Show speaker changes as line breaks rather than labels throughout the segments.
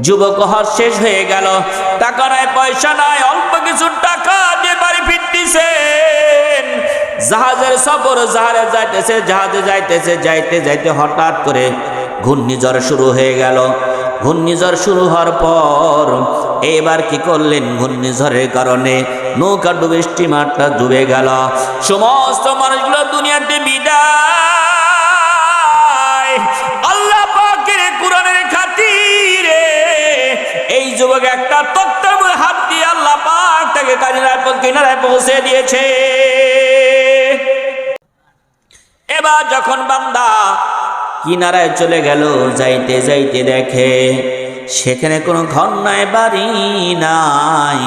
যুবক হর শেষ হয়ে গেল। টাকা নাই, পয়সা নাই, অল্প কিছু টাকা দিয়ে বাড়ি ফিরতেছেন। জাহাজের সফর জাহাজে যাইতেছে জাহাজে যাইতেছে, যাইতে যাইতে হঠাৎ করে ঘূর্ণিঝড় শুরু হয়ে গেল। ঘূর্ণিঝড় শুরু হওয়ার পর এবার কি করলেন ঘূর্ণিঝড়ের কারণে? নৌকা ডুবে স্টিমারটা ডুবে গেল। সমস্ত মানুষগুলো দুনিয়াতে বিদায়। যুবক একটা তক্তার মধ্যে হাত দিয়ে আল্লাহ পাক তাকে কাজিনায় কিনারায় পৌঁছে দিয়েছে। এবার যখন বান্দা কিনারায় চলে গেল, যাইতে যাইতে দেখে, সেখানে কোনো ঘর নাই, বাড়ি নাই।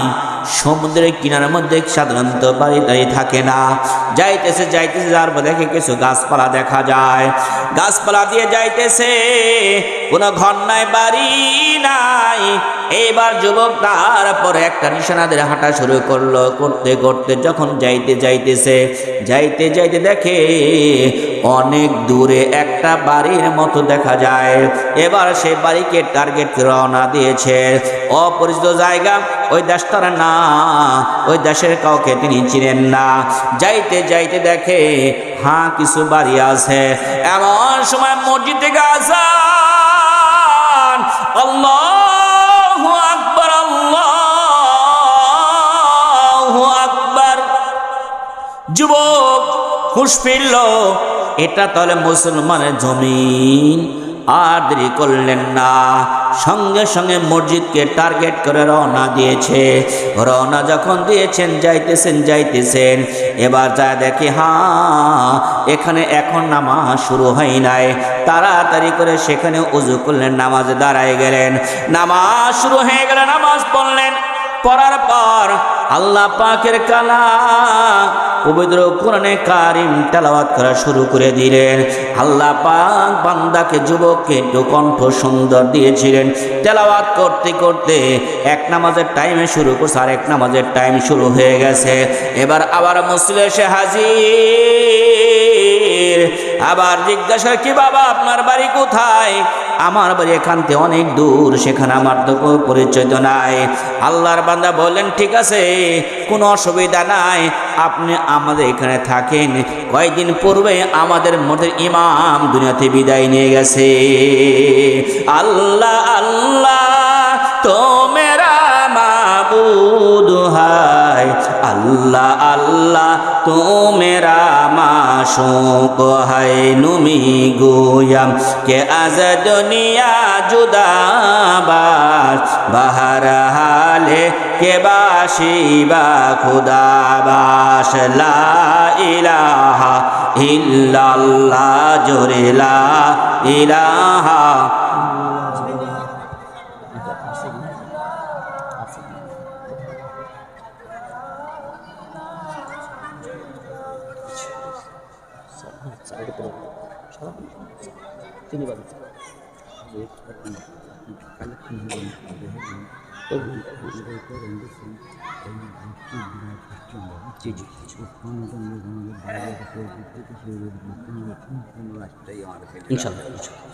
সমুদ্রের কিনারের মধ্যে সাধারণত বাড়ি টাড়ি থাকে না। যাইতেছে যাইতেছে, যার দেখে কিছু গাছপালা দেখা যায়। গাছপালা দিয়ে যাইতেছে, কোনো ঘর নাই, বাড়ি নাই। এইবার যুবক তারপরে একটা নিশানাদের হাঁটা শুরু করল। করতে করতে যখন যাইতে, যাইতেছে, যাইতে যাইতে দেখে অনেক দূরে একটা বাড়ির মতো দেখা যায়। এবার সেই বাড়িকে টার্গেট রওনা দিয়েছে। অপরিচিত জায়গা, ওই দেশটার না ওই দেশের কাউকে তিনি চিনেন না। যাইতে যাইতে দেখে হ্যাঁ কিছু বাড়ি আছে। এমন সময় মসজিদ থেকে আসান আকবর আকবর। যুবক হুশ ফিরল, এটা তাহলে মুসলমানের জমিন, আর দেরি করলেন না। সঙ্গে সঙ্গে মসজিদকে টার্গেট করে রওনা দিয়েছে। রওনা যখন দিয়েছেন, যাইতেছেন যাইতেছেন, এবার যা দেখে, হা, এখানে এখন নামাজ শুরু হয় নাই। তাড়াতাড়ি করে সেখানে উজু করলেন, নামাজ দাঁড়ায় গেলেন। নামাজ শুরু হয়ে গেলে নামাজ পড়লেন। পড়ার পর আল্লাহ পাকের কালা পবিত্র কোরআনে কারিম তেলাওয়াত করা শুরু করে দিলেন। আল্লাহ পাক বান্দাকে, যুবককে একটু কণ্ঠ সুন্দর দিয়েছিলেন। তেলাওয়াত করতে করতে এক নামাজের টাইমে শুরু করছে আর এক নামাজের টাইম শুরু হয়ে গেছে। এবার আবার মুসলে এসে হাজির। আবার জিজ্ঞাসা, কি বাবা, আপনার বাড়ি কোথায়? আমার বাড়ি এখান থেকে অনেক দূর, সেখানে আমার তো পরিচয় তো নাই। আল্লাহর বান্দা বললেন, ঠিক আছে, কোনো অসুবিধা নাই, আপনি আমাদের এখানে থাকেন। কয়েকদিন পূর্বে আমাদের মধ্যে ইমাম দুনিয়াতে বিদায় নিয়ে গেছে। আল্লাহ আল্লাহ তো মেরা মাবুদ হায়। আল্লাহ আল্লাহ তো মেরা মাশুক হায় নুমি গোয়াম। কে আজ দুনিয়া জুদাবাস বাহার হালে কে বাসি বা খুদাবাস। ইলাহা ইল্লাল্লাহ, জোরে লা ইলাহা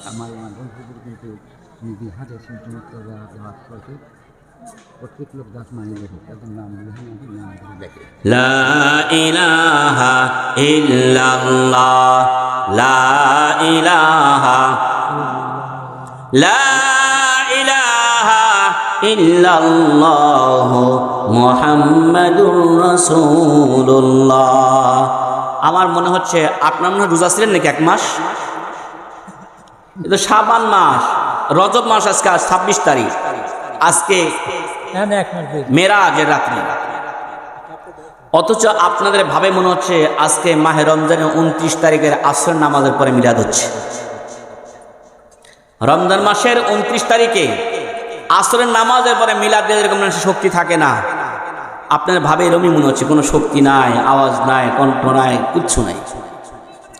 আমার বন্ধুদের কিন্তু বিহারে যাওয়ার পথে প্রত্যেক লোক দাস মানিয়ে দেখে তাদের নাম নাম দেখে
লা ইলাহা ইল্লাল্লাহ লা ইলাহা লা মুহাম্মাদুর আমার মনে হচ্ছে আপনার মনে হয় রোজা ছিলেন নাকি এক মাস? এটা শাবান মাস রজব মাস আজকে ছাব্বিশ তারিখ। আজকে মেরা মেরাজের রাত্রি। অথচ আপনাদের ভাবে মনে হচ্ছে আজকে মাহে রমজানের উনত্রিশ তারিখের আসর নামাজের পরে মিলাদ হচ্ছে। রমজান মাসের উনত্রিশ তারিখে আসরের নামাজের পরে মিলাদের এরকম শক্তি থাকে না। আপনার ভাবে এরকমই মনে হচ্ছে, কোনো শক্তি নাই, আওয়াজ নাই, কণ্ঠ নাই, কিচ্ছু নাই।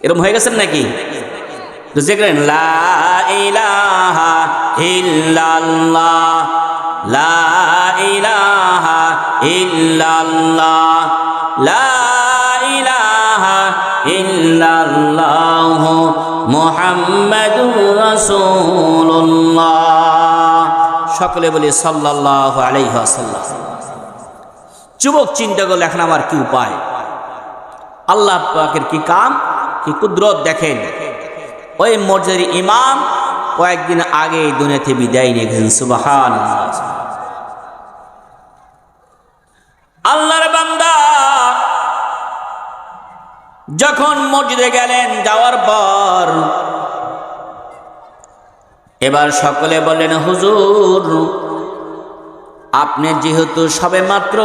এরম হয়ে গেছেন নাকি? সকলে বলি সাল্লাহ আলাইহাসাল্লাম যুবক চিন্তা করলে, এখন আমার কি উপায়? আল্লাহ পাকের কি কাম? কি কুদরত দেখেন? ওই মর্যাদার ইমাম কয়েকদিন আগে দুনিয়াতে বিদায় নিয়ে গেছেন সুবাহান আল্লাহর বান্দা যখন মসজিদে গেলেন, যাওয়ার পর এবার সকলে বললেন, হুজুর আপনি যেহেতু সবে মাত্র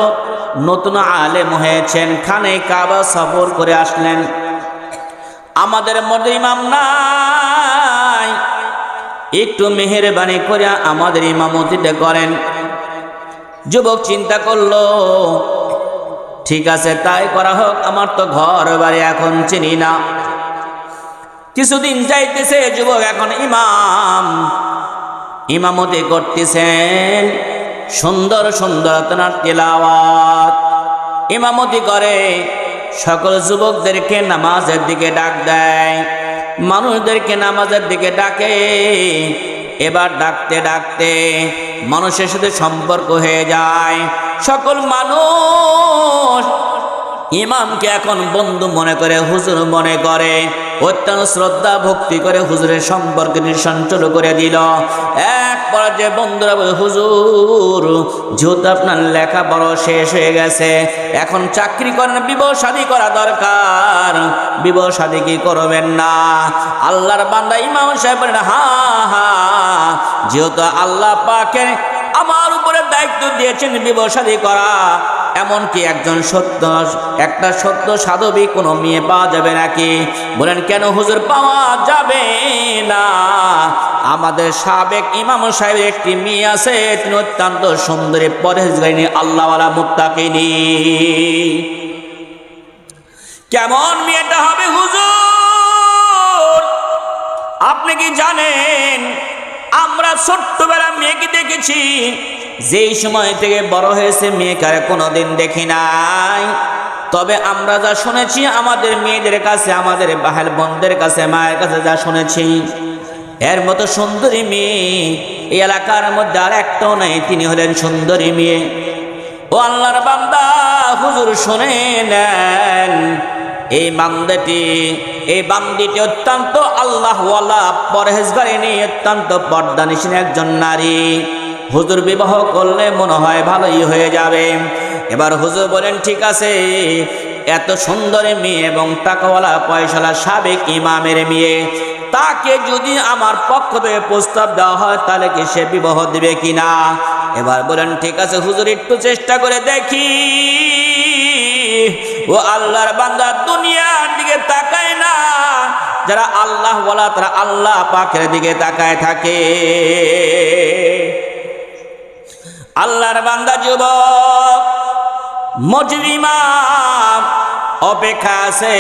নতুন আলেম হয়েছেন, খানে কাবা সফর করে আসলেন। আমাদের মধ্যে ইমাম নাই। একটু মেহেরবানি করে আমাদের ইমামতিটা করেন। যুবক চিন্তা করল, ঠিক আছে, তাই করা হোক, আমার তো ঘর বাড়ি এখন চিনি না। কিছুদিন যাইতেছে, যুবক এখন ইমাম। ইমামতি করতেছেন। সুন্দর সুন্দর আপনার তেলাওয়াত। ইমামতি করে, সকল যুবকদেরকে নামাজের দিকে ডাক দেয়, মানুষদেরকে নামাজের দিকে ডাকে। এবার ডাকতে ডাকতে মানুষের সাথে সম্পর্ক হয়ে যায়। সকল মানুষ ইমামকে এখন বন্ধু মনে করে, হুজুর মনে করে। অত্যন্ত শ্রদ্ধা, ভক্তি করে হুজুরের সম্পর্কে নিঃসঞ্চল করে দিল। এক পর্যায়ে বন্ধুরা বলে, হুজুর, যেহেতু আপনার লেখা বড় শেষ হয়ে গেছে, এখন চাকরি করেন, বিবাহ শাদী করা দরকার। বিবাহ শাদী কি করবেন না? আল্লাহর বান্দা ইমাম সাহেব হা হা, যেহেতু আল্লাহ পাকে আমার উপরে দায়িত্ব দিয়েছেন বিবাহ শাদী করা এমনকি একজন সত্য, একটা সত্য সাধবী কোনো মেয়ে পাওয়া যাবে নাকি? বলেন, কেন হুজুর পাওয়া যাবে না? আমাদের সাবেক ইমাম সাহেবের একটি মেয়ে আছে, তিনি অত্যন্ত সুন্দরী পরেজগারিনী আল্লাহওয়ালা মুত্তাকিনী কেমন মেয়েটা হবে হুজুর? আপনি কি জানেন, আমরা ছোট্টবেলা মেয়েকে দেখেছি যেই সময় থেকে বড় হয়েছে মেয়েকে আর কোনোদিন দেখি নাই। তবে আমরা যা শুনেছি আমাদের মেয়েদের কাছে, আমাদের বাহের বোনদের কাছে, মায়ের কাছে যা শুনেছি, এর মতো সুন্দরী মেয়ে এই এলাকার মধ্যে আর একটাও নেই, তিনি হলেন সুন্দরী মেয়ে। ও আল্লাহর বান্দা, হুজুর শুনে নেন, এই বান্দাটি, এই বান্দিটি অত্যন্ত আল্লাহওয়ালা পরহেজগারিনী অত্যন্ত পর্দানিসীন একজন নারী। হুজুর বিবাহ করলে মনে হয় ভালোই হয়ে যাবে। এবার হুজুর বলেন, ঠিক আছে, এত সুন্দরী মেয়ে এবং টাকাওয়ালা পয়সালা সাবেক ইমামের মেয়ে। তাকে যদি আমার পক্ষ থেকে প্রস্তাব দেওয়া হয়, তাহলে কি সে বিবাহ দিবে কিনা? এবার বলেন, ঠিক আছে, হুজুর, একটু চেষ্টা করে দেখি। ও আল্লাহর বান্দা, দুনিয়ার দিকে তাকায় না। যারা আল্লাহ বলা তারা আল্লাহ পাখের দিকে তাকায় থাকে। আল্লাহর বান্দা যুবক, মজরিমা অপেক্ষা আছে।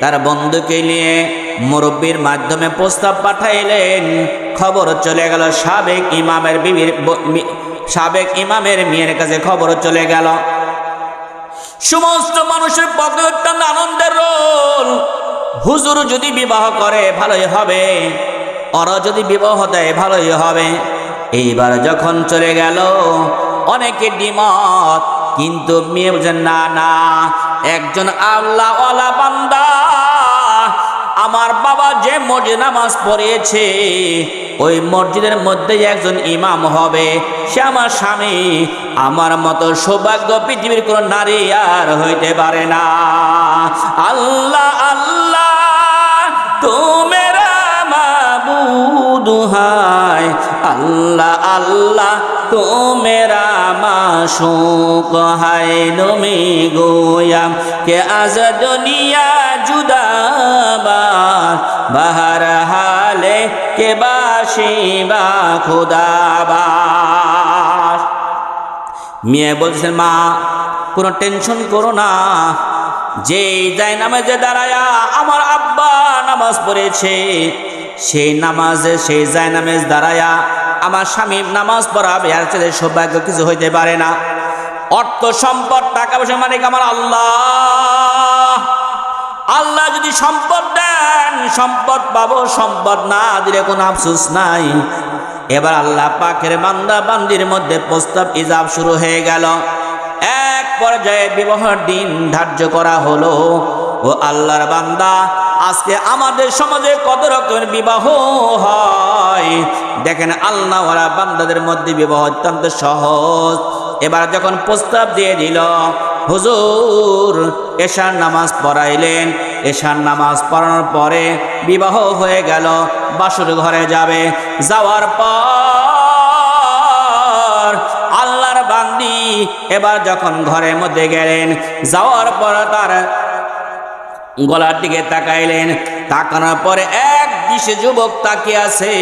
তার বন্ধুকে নিয়ে মুরব্বীর মাধ্যমে প্রস্তাব পাঠাইলেন। খবর চলে গেল সাবেক ইমামের বিবির সাবেক ইমামের মেয়ের কাছে খবর চলে গেল। সমস্ত মানুষের পক্ষে অত্যন্ত আনন্দের রোল। হুজুর যদি বিবাহ করে, ভালোই হবে। ওরা যদি বিবাহ দেয়, ভালোই হবে। এইবার যখন চলে গেল, অনেকে ডিমত, কিন্তু মেয়ে বুঝেন না না, একজন আল্লাহওয়ালা বান্দা, আমার বাবা যে মসজিদ নামাজ পড়িয়েছে ওই মসজিদের মধ্যে একজন ইমাম হবে, সে আমার স্বামী, আমার মতো সৌভাগ্য পৃথিবীর কোন নারী আর হইতে পারে না। আল্লাহ আল্লাহ, তোমেরা মাবুদ হায় আল্লাহ আল্লাহ তো মেরা মাশুক হায় নমি গোয়াম কে আজ দুনিয়া জুদাবার বাহার হালে কে বাসি বা খুদাবাস মেয়ে বলছেন, মা, কোনো টেনশন করো না। যে নামে যে দাঁড়ায়া আমার আব্বা নামাজ পড়েছে সেই নামাজে, সেই যাই নামাজ দাঁড়ায়া আমার স্বামী নামাজ পড়াবে, আর ছেলে সৌভাগ্য কিছু হইতে পারে না। অর্থ, সম্পদ টাকা পয়সা মালিক আমার আল্লাহ। আল্লাহ যদি সম্পদ দেন, সম্পদ পাবো, সম্পদ না দিলে কোনো আফসোস নাই। এবার আল্লাহ পাখের বান্দা বান্দির মধ্যে প্রস্তাব ইজাব শুরু হয়ে গেল। এক পর্যায়ে বিবাহের দিন ধার্য করা হলো। ও আল্লাহর বান্দা, আজকে আমাদের সমাজে কত রকমের বিবাহ হয়? দেখেন আল্লাহ ওরা বান্দাদের মধ্যে বিবাহ অত্যন্ত সহজ। এবার যখন প্রস্তাব দিয়ে দিল, হুজুর, এশার নামাজ পড়াইলেন। এশার নামাজ পড়ানোর পরে বিবাহ হয়ে গেল, বাসুর ঘরে যাবে। যাওয়ার পর আল্লাহর বান্দি এবার যখন ঘরের মধ্যে গেলেন, যাওয়ার পর তার গলার দিকে তাকাইলেন। তাকানোর পরে এক দিশে যুবক তাকিয়ে আছে।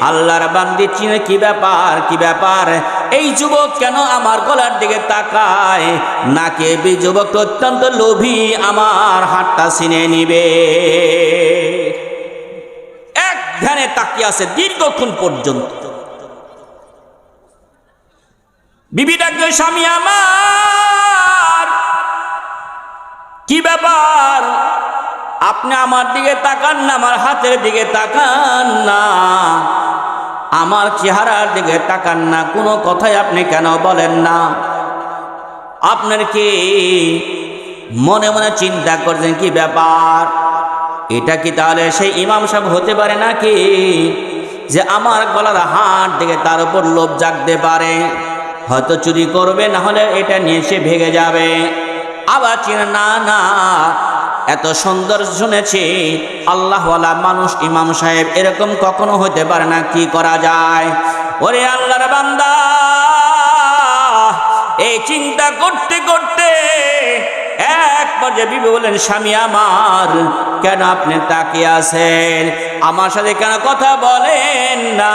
আল্লাহর বান্দি চিনে, কি ব্যাপার? কি ব্যাপার? এই যুবক কেন আমার গলার দিকে তাকায়? নাকে বি যুবক অত্যন্ত লোভী, আমার হাতটা চিনে নিবে? এক ধ্যানে তাকিয়ে আছে দীর্ঘক্ষণ পর্যন্ত। বিবি ডাকবে, স্বামী আমার! কি ব্যাপার? আপনি আমার দিকে তাকান না, আমার হাতের দিকে তাকান না। আমার চেহারার দিকে তাকান না, কোনো কথাই আপনি কেন বলেন না? আপনার কি মনে মনে চিন্তা করছেন, কি ব্যাপার? এটা কি তাহলে সেই ইমাম সাহেব হতে পারে নাকি? যে আমার গলার হাত দিকে তার উপর লোভ জাগতে পারে। হয়তো চুরি করবে, না হলে এটা নিয়ে সে ভেঙে যাবে। আবার চিনে, না না, এত সুন্দর শুনেছি। আল্লাহওয়ালা মানুষ ইমাম সাহেব এরকম কখনো হতে পারে না, কি করা যায়? ওরে আল্লাহর বান্দা, এই চিন্তা করতে করতে এক পর্যায়ে বিবি বলেন স্বামী আমার, কেন আপনি তাকিয়ে আছেন? আমার সাথে কেন কথা বলেন না?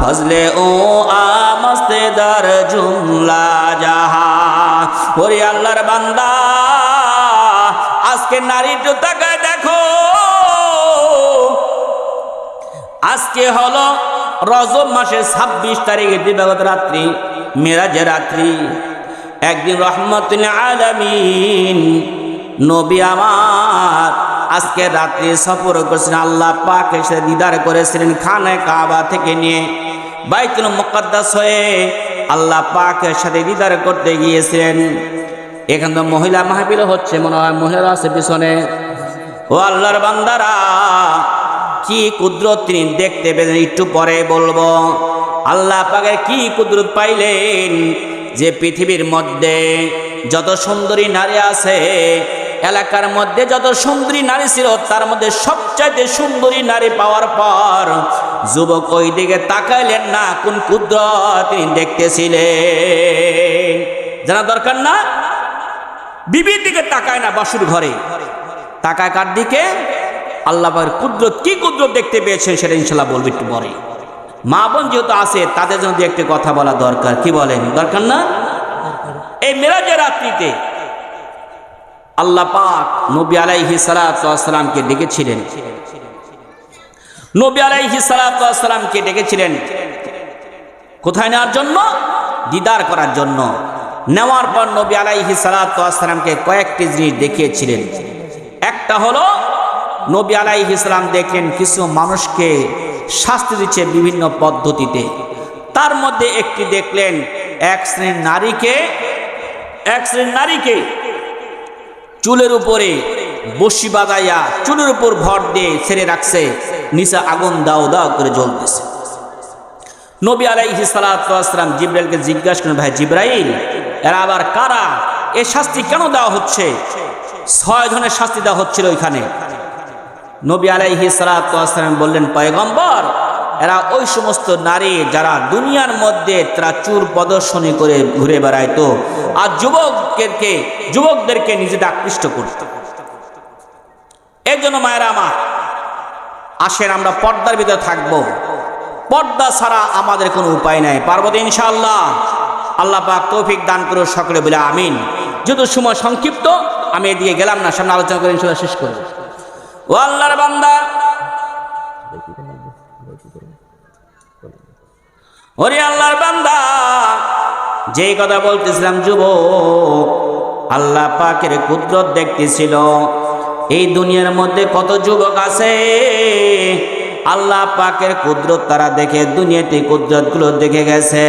ফজলে ও আমস্তে দর জুমলা জাহা। ওরে আল্লাহর বান্দা, আজকে নারী তো তাকায় দেখো। আজকে হলো রজব মাসের ছাব্বিশ তারিখে দিবাগত রাত্রি, মেরাজের রাত্রি। একদিন রহমতুল আলমিন নবী আমার আজকে রাত্রি সফর করেছেন, আল্লাহ পাক এসে দিদার করেছিলেন খানে কাবা থেকে নিয়ে। বাইতুল মুকদ্দাস হয়ে আল্লাহ পাকের সাথে দিদার করতে গিয়েছেন এখান তো মহিলা মাহফিল হচ্ছে, মনে হয় মহিলারা আছে পিছনে। ও আল্লাহর বান্দারা, কি কুদরত তিনি দেখতে পেলেন, একটু পরে বলব। আল্লাহ পাকের কি কুদরত পাইলেন যে পৃথিবীর মধ্যে যত সুন্দরী নারী আছে, এলাকার মধ্যে যত সুন্দরী নারী ছিল, তার মধ্যে সবচাইতে সুন্দরী নারী পাওয়ার পর যুবক ওই দিকে তাকাইলেন না, কোন কুদরত তিনি দেখতেছিলেন। জানা দরকার না? বিবির দিকে তাকায় না বাসুর ঘরে। তাকায় কার দিকে? আল্লাহ পাকের কুদরত, কি কুদরত দেখতে পেয়েছেন সেটা ইনশাল্লাহ বলব একটু পরে। মা বোন যেহেতু আছে, তাদের জন্য একটি কথা বলা দরকার। কি বলেন? দরকার না? এই মেরাজের রাত্রিতে আল্লাহ পাক নবী আলাইহি সালাতামকে ডেকেছিলেন। নবী আলাইহি সালাতামকে ডেকেছিলেন। কোথায় নেওয়ার জন্য? দিদার করার জন্য। নেওয়ার পর নবী আলাইহি সালাতামকে কয়েকটি জিনিস দেখিয়েছিলেন। একটা হলো, নবী আলাইহি সালাম দেখলেন কিছু মানুষকে শাস্তি দিচ্ছে বিভিন্ন পদ্ধতিতে। তার মধ্যে একটি দেখলেন, এক শ্রেণির নারীকে, এক শ্রেণির নারীকে চুলের উপরে বসি বাদাইয়া চুলের উপর ভর দিয়ে ছেড়ে রাখছে। নিচে আগুন দাও দাও করে জ্বলতেছে। নবী আলাইহি সালাম জিব্রাইলকে জিজ্ঞাসা করেন ভাই জিব্রাইল, এরা আবার কারা? এ শাস্তি কেন দেওয়া হচ্ছে? ছয় ধরনের শাস্তি দেওয়া হচ্ছিল ওইখানে। নবী আলাইহি সালাম বললেন, পয়গম্বর, এরা ওই সমস্ত নারী যারা দুনিয়ার মধ্যে তারা চুর প্রদর্শনী করে ঘুরে বেড়াইতো আর যুবকদেরকে যুবকদেরকে নিজেদের আকৃষ্ট করত। এই জন্য মায়েরা আমার আসেন, আমরা পর্দার ভিতরে থাকব। পর্দা ছাড়া আমাদের কোনো উপায় নাই। পার্বতী ইনশাআল্লাহ? আল্লাহ পাক তৌফিক দান করো সকলে বলে আমিন। যেহেতু সময় সংক্ষিপ্ত, আমি এদিকে গেলাম না, সামনে আলোচনা করে ইনশাল্লাহ শেষ করব। ও আল্লাহর বান্দা! ওরে আল্লাহর বান্দা! যেই কথা বলতেছিলাম, যুবক, আল্লাহ পাকের কুদরত দেখতেছিল। এই দুনিয়ার মধ্যে কত যুবক আছে? আল্লাহ পাকের কুদরত তারা দেখে, দুনিয়াতে কুদরতগুলো দেখে গেছে।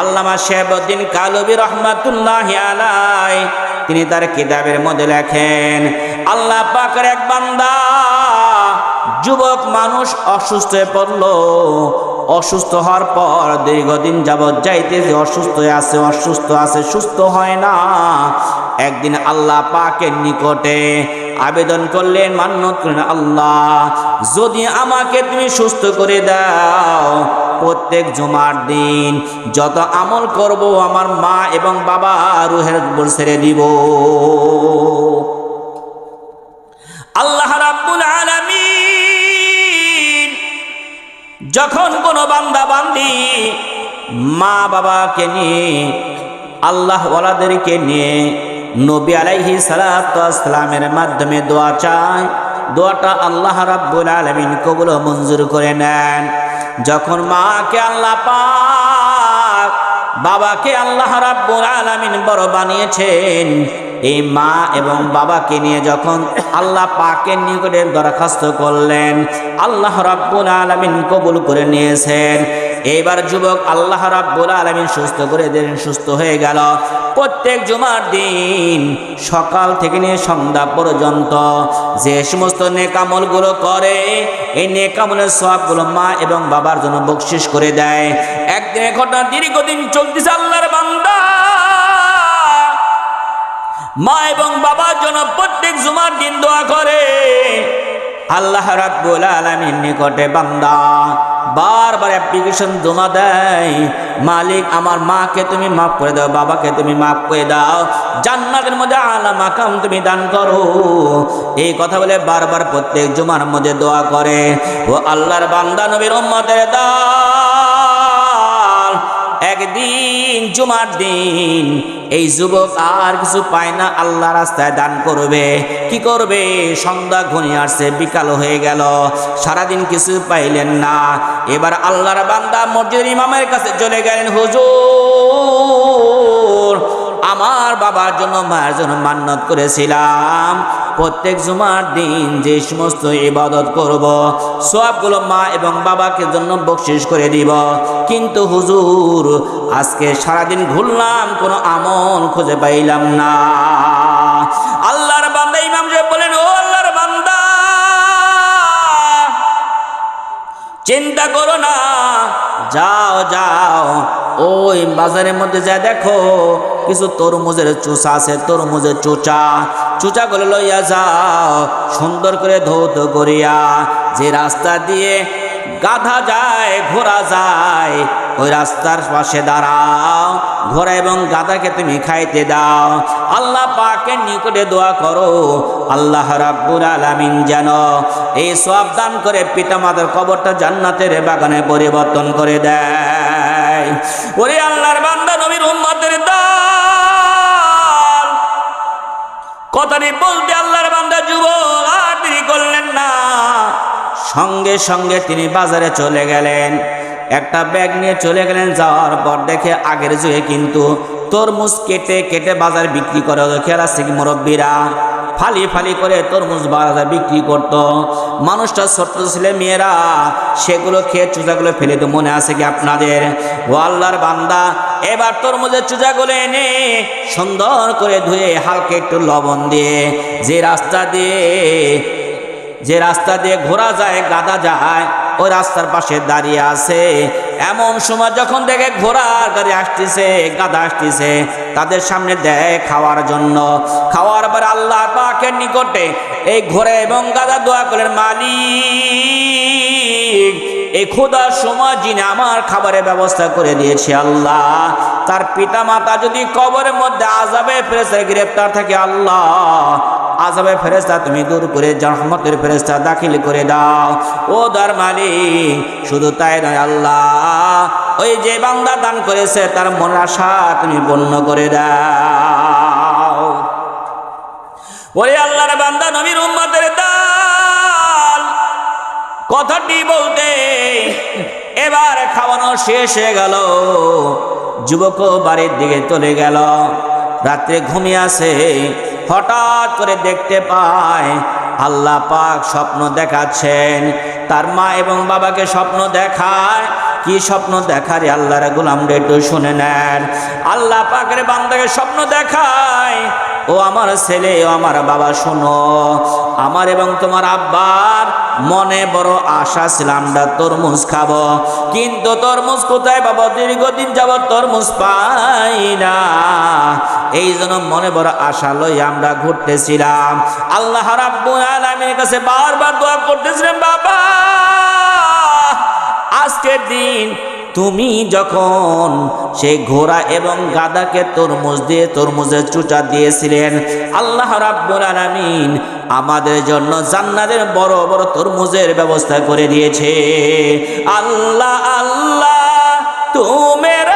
আল্লামা শেহবুদ্দিন কালবি রহমাতুল্লাহ আলাই তিনি তার কিতাবের মধ্যে লেখেন, আল্লাহ পাকের এক বান্দা, যুবক মানুষ অসুস্থ হয়ে পড়ল। অসুস্থ হওয়ার পর দীর্ঘদিন যাবৎ যাইতে যে অসুস্থ আছে অসুস্থ আছে, সুস্থ হয় না। একদিন আল্লাহ পাকের নিকটে আবেদন করলেন, মান্যত করলেন আল্লাহ, যদি আমাকে তুমি সুস্থ করে দাও প্রত্যেক জুমার দিন, যত আমল করব আমার মা এবং বাবা রুহের উপর ছেড়ে দিব। আল্লাহ রাব্বুল আলামিন যখন কোনো বান্দা বান্দি মা বাবাকে নিয়ে, আল্লাহ ওয়ালাদেরকে নিয়ে নবী আলাইহি সালামের মাধ্যমে দোয়া চায়, দোয়াটা আল্লাহ রাব্বুল আলামিন কবুল মঞ্জুর করে নেন। যখন মাকে আল্লাহ পাক, বাবাকে আল্লাহ রাব্বুল আলামিন বড় বানিয়েছেন এই মা এবং বাবাকে নিয়ে যখন আল্লাহ পাকের নিকটে দরখাস্ত করলেন, আল্লাহ রাব্বুল আলামিন কবুল করে নিয়েছেন। এইবার যুবক আল্লাহ রাব্বুল আলামিন সুস্থ করে দিলেন, সুস্থ হয়ে গেল। প্রত্যেক জুমার দিন সকাল থেকে নিয়ে সন্ধ্যা পর্যন্ত যে সমস্ত নেকামলগুলো করে, এই নেকামলের সবগুলো মা এবং বাবার জন্য বকশিস করে দেয়। একদিনের ঘটনা দীর্ঘদিন চলতেছে আল্লাহর বান্দা। মা এবং বাবার জন্য প্রত্যেক জুমার দিন দোয়া করে। আল্লাহ রাব্বুল আলামিন নিকটে বান্দা, বারবার অ্যাপ্লিকেশন জমা দেয়। মালিক, আমার মাকে তুমি মাফ করে দাও, বাবাকে তুমি মাফ করে দাও। জান্নাতের মধ্যে আলা মাকাম তুমি দান করো। এই কথা বলে বারবার প্রত্যেক জুমার মধ্যে দোয়া করে। ও আল্লাহর বান্দা, নবীর উম্মতের দাল একদিন জুমার দিন। এই যুবক আর কিছু পায় না, আল্লাহ রাস্তায় দান করবে। কি করবে? সন্ধ্যা ঘনিয়ে আসছে, বিকাল হয়ে গেল। সারাদিন কিছু পাইলেন না। এবার আল্লাহর বান্দা মসজিদ ইমামের কাছে চলে গেলেন, হুজুর আমার বাবার জন্য, মায়ের জন্য মান্নত করেছিলাম। প্রত্যেক জুমার দিন যে সমস্ত ইবাদত করব, সবগুলো মা এবং বাবাকে জন্য বকশিস করে দিব। কিন্তু হুজুর, আজকে সারাদিন ঘুরলাম, কোনো আমল খুঁজে পাইলাম না। আল্লাহর বান্দা, ইমাম সাহেব বলেন, ও আল্লাহর বান্দা, চিন্তা করো না। যাও যাও, ওই বাজারের মধ্যে যা দেখো কিছু তরমুজের চোষা আছে, তরমুজের চোচা চোচাগুলো লইয়া যাও, সুন্দর করে ধৌত করিয়া। যে রাস্তা দিয়ে গাধা যায় ঘোরা যায়, ওই রাস্তার পাশে দাঁড়াও। ঘোড়া এবং গাধাকে তুমি খাইতে দাও। আল্লাহ পাকের নিকটে দোয়া করো, আল্লাহ রাব্বুল আলামিন যেন এই সব দান করে পিতামাতার কবরটা জান্নাতের বাগানে পরিবর্তন করে দেয়। ওরে আল্লাহর বান্দা, নবীর উম্মতের কথাটি বলতে আল্লাহর বান্দা যুবক, আর তিনি করলেন না। সঙ্গে সঙ্গে তিনি বাজারে চলে গেলেন। একটা ব্যাগ নিয়ে চলে গেলেন, যাওয়ার পর দেখে আগের যুগে কিন্তু তরমুজ কেটে কেটে বাজার বিক্রি করে খেলা কি মুরব্বীরা? ফালি ফালি করে তরমুজ বাজার বিক্রি করত। মানুষটা ছোট্ট ছেলে মেয়েরা, সেগুলো খেয়ে চুজাগুলো ফেলে তো মনে আছে কি আপনাদের? ও আল্লাহর বান্দা, এবার তরমুজের চুজাগুলো এনে সুন্দর করে ধুয়ে হালকা একটু লবণ দিয়ে যে রাস্তা দিয়ে, যে রাস্তা দিয়ে ঘোরা যায়, গাদা যায় ওই রাস্তার পাশে দাঁড়িয়ে আছে। এমন সময় যখন দেখে ঘোড়ার গাড়ি আসতেছে গাদা আসতেছে, তাদের সামনে দেয় খাওয়ার জন্য। খাওয়ার পর আল্লাহ পাকের নিকটে এই ঘোড়া এবং গাদা দোয়া করেন মালিক, এই খোদার সময় যিনি আমার খাবারের ব্যবস্থা করে দিয়েছে আল্লাহ, তার পিতা মাতা যদি কবরের মধ্যে আজাবে ফেরেস্তার গ্রেপ্তার থাকে আল্লাহ আজাবে ফেরেস্তা তুমি দূর করে রহমতের ফেরেস্তা দাখিল করে দাও। ও দার মালিক, শুধু তাই নয় আল্লাহ, ওই যে বান্দা দান করেছে, তার মনের আশা তুমি পূর্ণ করে দাও। ওরে আল্লাহর বান্দা, নবীর উম্মতের দাল, কথাটি বলতে এবার খাওয়ানো শেষ হয়ে গেল। যুবক বাড়ির দিকে চলে গেল। রাত্রে ঘুমিয়ে আসে হঠাৎ করে দেখতে পায় আল্লাহ পাক স্বপ্ন দেখাচ্ছেন। তার মা এবং বাবাকে স্বপ্ন দেখায়। কি স্বপ্ন দেখারে আল্লাহর গোলামটা একটু শুনে নেন। আল্লাহ পাকের বান্দাকে স্বপ্ন দেখায়, ও আমার ছেলে, ও আমার বাবা, শোনো, আমার এবং তোমার আব্বার মনে বড় আশা ছিল, আমরা তরমুজ খাব। কিন্তু তরমুজ কোথায় পাবো? দীর্ঘদিন যাব তরমুজ পাই না। এই জন্য মনে বড় আশা লই আমরা ঘুরতেছিলাম। আল্লাহ রাব্বুল আলামিনের কাছে বারবার দোয়া করতেছিলাম বাবা, আজকের দিন তুমি যখন সেই ঘোড়া এবং গাদাকে তরমুজ দিয়ে তরমুজের চুচা দিয়েছিলেন, আল্লাহ রাব্বুল আলামিন আমাদের জন্য জান্নাতের বড় বড় তরমুজের ব্যবস্থা করে দিয়েছে। আল্লাহ আল্লাহ তুমেরা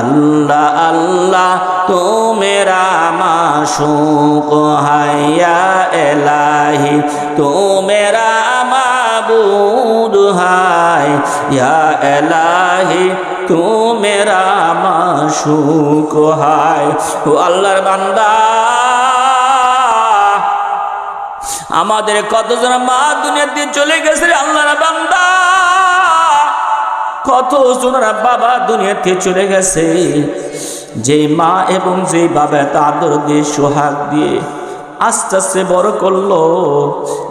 আল্লাহ আল্লাহ তো মেরা মাশুক হায়া এলাহি। তো মেরা মাবুদ হায় ইয়া এলাহি। তু মেরা মাশুক হায়। ও আল্লাহর বান্দা, আমাদের কতজন মা দুনিয়াতে চলে গেছে আল্লাহর বান্দা? কত জনেরা বাবা দুনিয়াতে চলে গেছে? যে মা এবং যে বাবা আদর দিয়ে, সোহাগ দিয়ে আস্তে আস্তে বড় করল।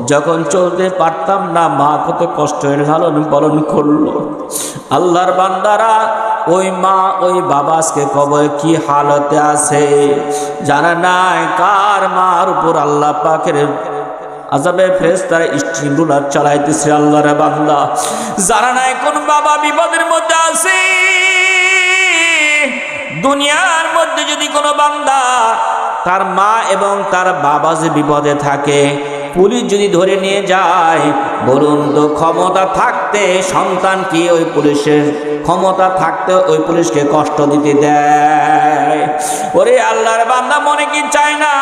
যখন চলতে পারতাম না, মা কত কষ্টের লালন পালন করল। আল্লাহর বান্দারা, ওই মা, ওই বাবা আজকে কবর কি হালতে আছে? জানা নাই কার মার উপর আল্লাহ পাকের আজাবে ফ্রেস তারা স্টিম রুলার চালাইতেছে আল্লাহর বাংলা যারা নাই, কোন বাবা বিপদের মধ্যে আছে? দুনিয়ার মধ্যে যদি কোনো বান্দা তার মা এবং তার বাবা যে বিপদে থাকে, পুলিশ যদি ধরে নিয়ে যায় বলুন তো ক্ষমতা থাকতে সন্তান কি ওই পুলিশের ক্ষমতা থাকতে ওই পুলিশকে কষ্ট দিতে দেয়? ওরে আল্লাহর বান্দা মনে কি চায় না?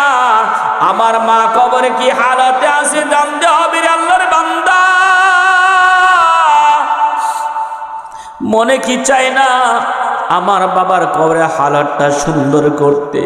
আমার মা কবরে কি হালতে আছে জানতে হবে আল্লাহর বান্দা। মনে কি চায় না? আমার বাবার কবরে হালাতটা সুন্দর করতে।